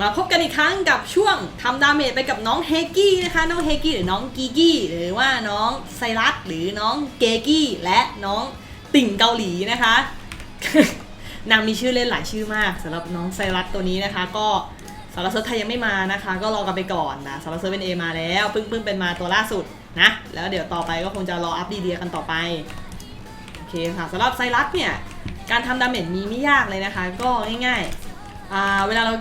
มาพบกันอีกครั้งกับช่วงทำดาเมจไปกับน้องเฮกี้นะคะ น้องเฮกี้หรือน้องกีกี้หรือว่าน้องไซรัสหรือน้องเกกี้และน้องติ่งเกาหลีนะคะนางมีชื่อเล่นหลายชื่อมากสำหรับน้องไซรัสตัวนี้นะคะ ก็สารเซิร์ไทยยังไม่มานะคะ ก็รอกันไปก่อนนะสารเซิร์เป็นเอมาแล้วเพิ่งเพิ่งเป็นมาตัวล่าสุดนะแล้วเดี๋ยวต่อไปก็คงจะรออัปดีเดียกันต่อไปโอเคค่ะสำหรับไซรัสเนี่ยการทำดาเมจมีไม่ยากเลยนะคะ ก็ง่ายๆเวลาเรา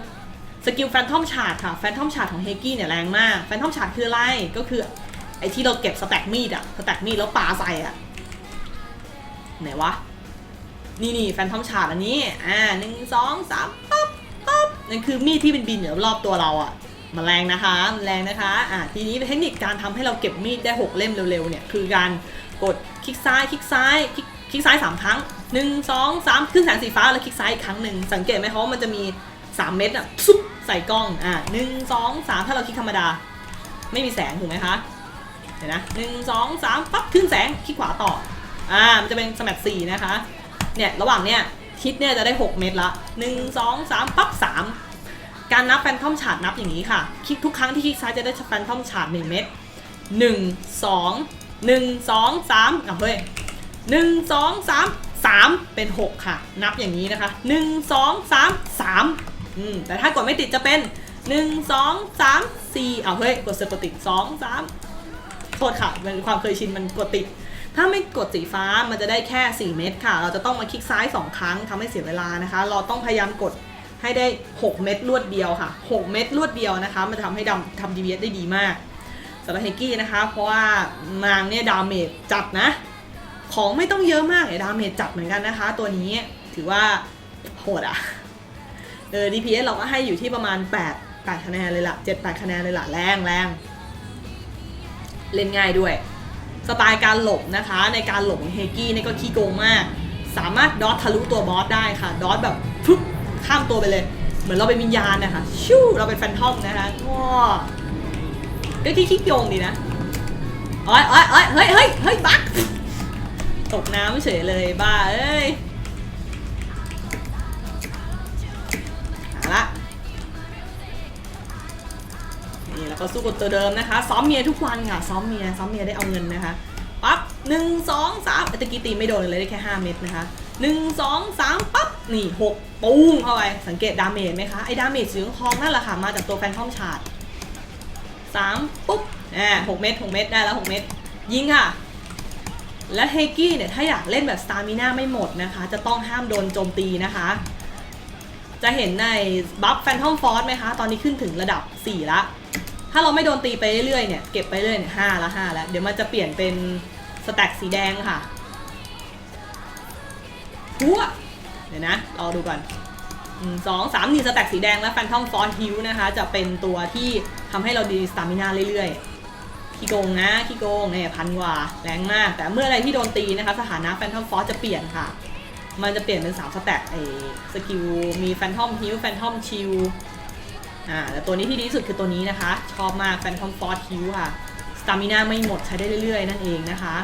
สกิลแฟนทอมชาร์ดค่ะแฟนทอมชาร์ดของเฮกี้เนี่ยแรงมากแฟนทอมชาร์ดคืออะไรก็คือไอ้ที่เราเก็บสแต็กมีดอะสแต็กมีดแล้วปาใส่อะไหนวะ นี่นี่แฟนทอมชาร์ดอันนี้ อ่าหนึ่งสองสามปั๊บปั๊บนั่นคือมีดที่เป็นบินอยู่รอบตัวเราอะมันแรงนะคะมันแรงนะคะ อ่าทีนี้เทคนิคการทำให้เราเก็บมีดได้ 6 เล่มเร็วๆเนี่ยคือการกดคลิกซ้ายคลิกซ้ายคลิกคลิกซ้าย 3 ครั้ง 1 2 3 ขึ้นแสงสีฟ้าแล้วคลิกซ้ายอีกครั้งหนึ่งสังเกตไหมคะว่ามันจะมี 3เม็ดอะซุปใส่กล้องอ่าหนึ่งสองสามถ้าเราคลิกธรรมดา ไม่มีแสงถูกไหมคะเดี๋ยวนะหนึ่งสองสามปั๊บขึ้นแสงคลิกขวาต่ออ่ามันจะเป็นสแมทสี่นะคะเนี่ยระหว่างเนี่ยทิศเนี่ยจะได้ 6 เม็ดละ 1 2 3 ปั๊บ 3 การนับแฟนทอมชาดนับอย่างนี้ค่ะ คลิกทุกครั้งที่คลิกซ้ายจะได้แฟนทอมชาด1เม็ด1 2 1 2 3อะเฮ้ย1 2 3 3 เป็น 6 ค่ะ นับอย่างนี้นะคะ 1 2 3 3 อืมแต่ถ้ากดไม่ติดจะเป็น 1 2 3 4อะเฮ้ย กดเสร็จกดติด 2 3 โทษค่ะเป็นความเคยชินมันกดติด ถ้าไม่กดสีฟ้ามันจะได้แค่ 4 เม็ดค่ะ เราจะต้องมาคลิกซ้าย 2 ครั้งทำให้เสียเวลานะคะ เราต้องพยายามกดให้ได้ 6 เม็ดรวดเดียวค่ะ 6 เม็ดรวดเดียวนะคะ มันจะทำให้ดำทำ DPS ได้ดีมากสำหรับเฮกี้นะคะ เพราะว่านางเนี่ยดาเมจจัดนะของไม่ต้องเยอะมากเนี่ยดาเมจจัดเหมือนกันนะคะ ตัวนี้ถือว่าโหดอะ เออ DPS เราก็ให้อยู่ที่ประมาณ 8 8คะแนนเลยล่ะ7 8คะแนนเลยล่ะแรงแรงเล่นง่ายด้วย สไตล์การหลบนะคะ ในการหลบของเฮกี้นี่ก็ขี้โกงมาก สามารถดอททะลุตัวบอสได้ค่ะ ดอทแบบฟึบข้ามตัวไปเลย เหมือนเราเป็นวิญญาณนะคะชู่เราเป็นแฟนทอมนะคะว้าก็ขี้ขี้โกงดีนะอ้ยอ้ยอ้ยเฮ้ยเฮ้ยเฮ้ยบักตกน้ำเฉยเลยบ้าเอ้ย นี่แล้วก็สู้กับตัวเดิมนะคะ ซ้อมเมียทุกวันค่ะ ซ้อมเมีย ซ้อมเมียได้เอาเงินนะคะ ปั๊บหนึ่งสองสามตะกี้ตีไม่โดนเลยได้แค่5เม็ดนะคะหนึ่งสองสามปั๊บ นี่หกปุ้งเข้าไป สังเกตดาเมจไหมคะ ไอ้ดาเมจสีทองนั่นแหละค่ะ มาจากตัวแฟนทอมชาร์ดสามปุ๊บอ่าหกเม็ดหกเม็ดได้แล้วหกเม็ดยิงค่ะ และเฮกี้เนี่ย ถ้าอยากเล่นแบบสตามิน่าไม่หมดนะคะ จะต้องห้ามโดนโจมตีนะคะ จะเห็นในบัฟแฟนทอมฟอสไหมคะ ตอนนี้ขึ้นถึงระดับ 4 ละ ถ้าเราไม่โดนตีไปเรื่อยๆเนี่ย เก็บไปเรื่อยเนี่ยห้าละห้าแล้ว เดี๋ยวมันจะเปลี่ยนเป็นสแต็กสีแดงค่ะหัวเดี๋ยวนะ รอดูก่อนสองสามนี่สแต็กสีแดงแล้วแฟนทอมฟอสฮิวนะคะ จะเป็นตัวที่ทำให้เราดีสตามินาเรื่อยๆขี้โกงนะขี้โกงเนี่ยพันกว่าแรงมาก แต่เมื่ออไรที่โดนตีนะคะ สถานะแฟนทอมฟอสจะเปลี่ยนค่ะ มันจะเปลี่ยนเป็นสามสแต็กไอ้สกิลมีแฟนทอมฮิวแฟนทอมชิลอ่าแต่ตัวนี้ที่ดีที่สุดคือตัวนี้นะคะ ชอบมากแฟนทอมฟอร์คิวค่ะสตามิน่าไม่หมดใช้ได้เรื่อยๆ นั่นเองนะคะ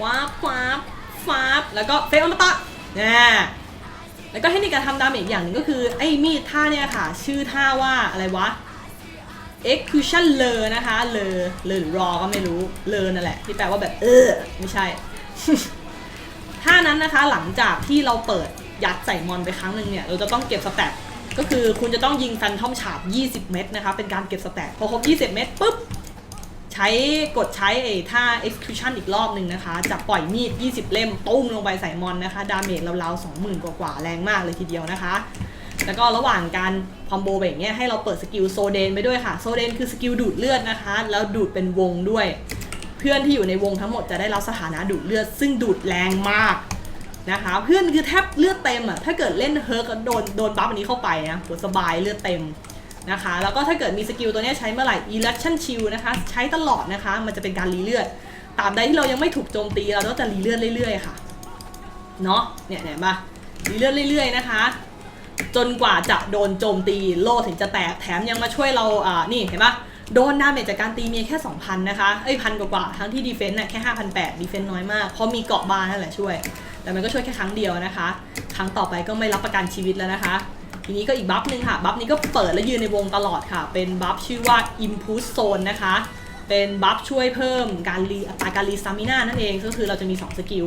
ฟ้าบฟ้าบฟ้าบแล้วก็เฟกอมตะนะแล้วก็เทคนิคการทำดาเมจอย่างหนึ่งก็คือ ไอ้มีดท่าเนี่ยค่ะ ชื่อท่าว่าอะไรวะ execution เลอนะคะ เลอเลอหรือรอก็ไม่รู้ เลอนั่นแหละ ที่แปลว่าแบบ เออ ไม่ใช่ ท่านั้นนะคะหลังจากที่เราเปิดยัดใส่มอนไปครั้งหนึ่งเนี่ยเราจะต้องเก็บสแตทก็คือคุณจะต้องยิงแฟนทอมฉาบ 20 เม็ดนะคะ เป็นการเก็บสแตทพอครบ 20 เม็ดปุ๊บ ใช้กดใช้ไอ้ท่า execution อีกรอบหนึ่งนะคะ จะปล่อยมีด 20 เล่มตุ้มลงไปใส่มอนนะคะ ดาเมจราวๆ20,000 กว่าๆแรงมากเลยทีเดียวนะคะ แล้วก็ระหว่างการคอมโบแบบนี้ให้เราเปิดสกิลโซเดนไปด้วยค่ะ โซเดนคือสกิลดูดเลือดนะคะ แล้วดูดเป็นวงด้วย เพื่อนที่อยู่ในวงทั้งหมดจะได้รับสถานะดูดเลือด ซึ่งดูดแรงมากนะคะ เพื่อนคือแทบเลือดเต็มอะถ้าเกิดเล่นเฮิร์กโดนโดนบัฟอันนี้เข้าไปนะโหสบายเลือดเต็มนะคะ แล้วก็ถ้าเกิดมีสกิลตัวนี้ใช้เมื่อไหร่ election shield นะคะ ใช้ตลอดนะคะ มันจะเป็นการรีเลือดตาบใดที่เรายังไม่ถูกโจมตีเราก็จะรีเลือดเรื่อยๆค่ะเนาะเนี่ยเห็นปะรีเลือดเรื่อยๆนะคะ จนกว่าจะโดนโจมตีโล่ถึงจะแตกแถมยังมาช่วยเราอ่านี่เห็นปะ โดนดาเมจจากการตีเมียแค่ 2,000 นะคะ เอ้ยพันกว่าๆทั้งที่ดีเฟนต์น่ะแค่ 5,800ดีเฟนต์น้อยมาก เพราะมีเกาะบานนั่นแหละช่วย แต่มันก็ช่วยแค่ครั้งเดียวนะคะ ครั้งต่อไปก็ไม่รับประกันชีวิตแล้วนะคะ ทีนี้ก็อีกบัฟหนึ่งค่ะ บัฟนี้ก็เปิดและยืนในวงตลอดค่ะ เป็นบัฟชื่อว่า Impulse Zone นะคะ เป็นบัฟช่วยเพิ่มการรีอัตราการรีสตามิน่านั่นเองก็คือเราจะมี 2 สกิล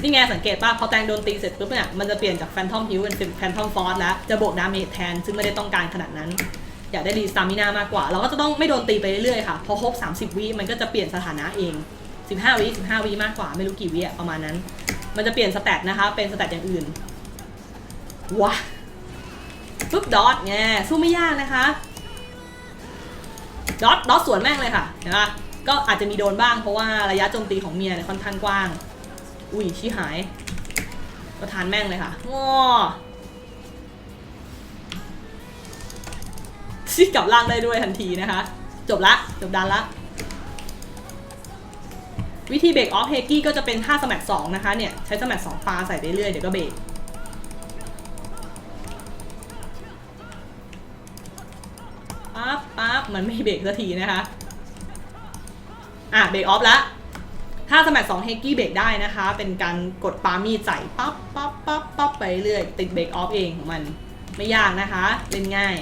นี่ไงสังเกตป่ะพอแตงโดนตีเสร็จปุ๊บเนี่ยมันจะเปลี่ยนจากแฟนทอมฮิวเป็นแฟนทอมฟอร์แล้วจะบวกดาเมจแทนซึ่งไม่ได้ต้องการขนาดนั้น อยากได้รีสตามิน่ามากกว่า เราก็จะต้องไม่โดนตีไปเรื่อยๆค่ะ พอครบ 30 วิมันก็จะเปลี่ยนสถานะเอง 15 วิ 15 วิมากกว่า ไม่รู้กี่วิอะประมาณนั้น มันจะเปลี่ยนสแตทนะคะ เป็นสแตทอย่างอื่นว้าปุ๊บดอทไงสู้ไม่ยากนะคะดอทดอทสวนแม่งเลยค่ะเห็นปะก็อาจจะมีโดนบ้างเพราะว่าระยะโจมตีของเมียเนี่ยค่อนข้างกว้าง อุ้ยชี้หาย ก็ทานแม่งเลยค่ะง้อ ชี้กลับล่างได้ด้วยทันทีนะคะ จบละ จบดันละ วิธีเบรกออฟเฮกี้ก็จะเป็นท่าสมัครสองนะคะเนี่ย ใช้สมัครสองปลาใส่ไปเรื่อยเดี๋ยวก็เบรกปั๊บปั๊บมันไม่เบรกสักทีนะคะ อะเบรกออฟล้วถ้าสมัครสองเฮกกี้เบรกได้นะคะ เป็นการกดปามีดใส่ปั๊บปั๊บปั๊บปั๊บไปเรื่อยติดเบรกออฟเองของมัน ไม่ยากนะคะ เล่นง่าย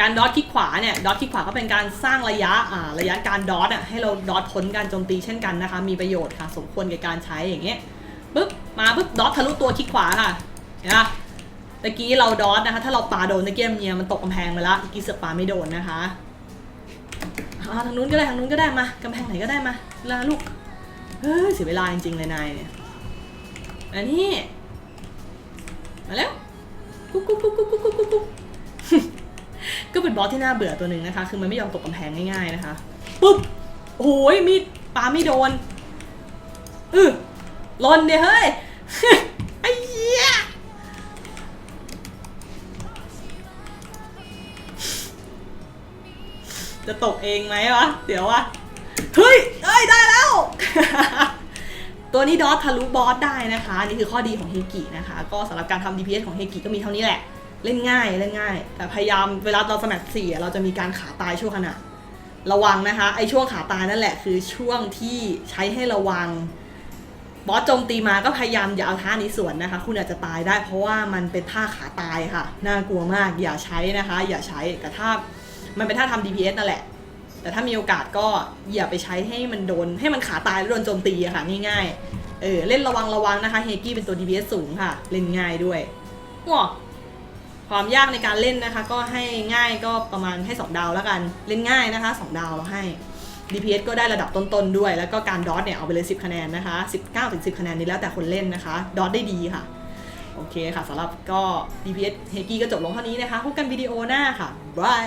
การดอทคลิกขวาเนี่ยดอทคลิกขวาก็เป็นการสร้างระยะอ่าระยะการดอทอะให้เราดอทพ้นการโจมตีเช่นกันนะคะ มีประโยชน์ค่ะ สมควรแก่การใช้อย่างเงี้ยปึ๊บมาปึ๊บดอททะลุตัวคลิกขวาค่ะเห็นปะตะกี้เราดอทนะคะ ถ้าเราปาโดนตะเกียมเมียมันตกกำแพงไปแล้วตะกี้เสือปาไม่โดนนะคะอ่าทางนู้นก็ได้ทางนู้นก็ได้มากำแพงไหนก็ได้มาลาลูกเฮ้ยเสียเวลาจริงๆเลยนายเนี่ยอันนี้มาแล้วกุ๊กกุ๊กกุ๊กกุ๊กกุ๊กกุ๊ก ก็เป็นบอสที่น่าเบื่อตัวหนึ่งนะคะ คือมันไม่ยอมตกกำแพงง่ายๆนะคะปุ๊บโอ้ยมีดปาไม่โดนเออหลนเดี๋ยเฮ้ยไอ้เหี้ยจะตกเองไหมวะเดี๋ยววะเฮ้ยเอ้ยได้แล้ว ตัวนี้ดอททะลุบอสได้นะคะ นี่คือข้อดีของเฮกินะคะ ก็สำหรับการทำ DPS ของเฮกิก็มีเท่านี้แหละ เล่นง่ายเล่นง่าย แต่พยายามเวลาเราสมัครสี่เราจะมีการขาตายช่วงขณะ ระวังนะคะไอช่วงขาตายนั่นแหละคือช่วงที่ใช้ให้ระวังบอสโจมตีมาก็พยายามอย่าเอาท่านี้สวนนะคะ คุณอาจจะตายได้เพราะว่ามันเป็นท่าขาตายค่ะ น่ากลัวมากอย่าใช้นะคะ อย่าใช้แต่ถ้ามันเป็นท่าทำ DPS นั่นแหละ แต่ถ้ามีโอกาสก็อย่าไปใช้ให้มันโดน ให้มันขาตายแล้วโดนโจมตีอะค่ะง่ายๆเออเล่นระวังระวังนะคะเฮกี้เป็นตัว DPS สูงค่ะ เล่นง่ายด้วยว้า ความยากในการเล่นนะคะ ก็ให้ง่ายก็ประมาณให้ 2 ดาวแล้วกัน เล่นง่ายนะคะ 2 ดาวเราให้ DPS ก็ได้ระดับต้นๆด้วย แล้วก็การดอทเนี่ยเอาไปเลย 10 คะแนนนะคะ 19ถึง10 คะแนนนี้แล้วแต่คนเล่นนะคะ ดอทได้ดีค่ะ โอเคค่ะสำหรับก็ DPS เฮกี้ก็จบลงเท่านี้นะคะพบกันวิดีโอหน้าค่ะบาย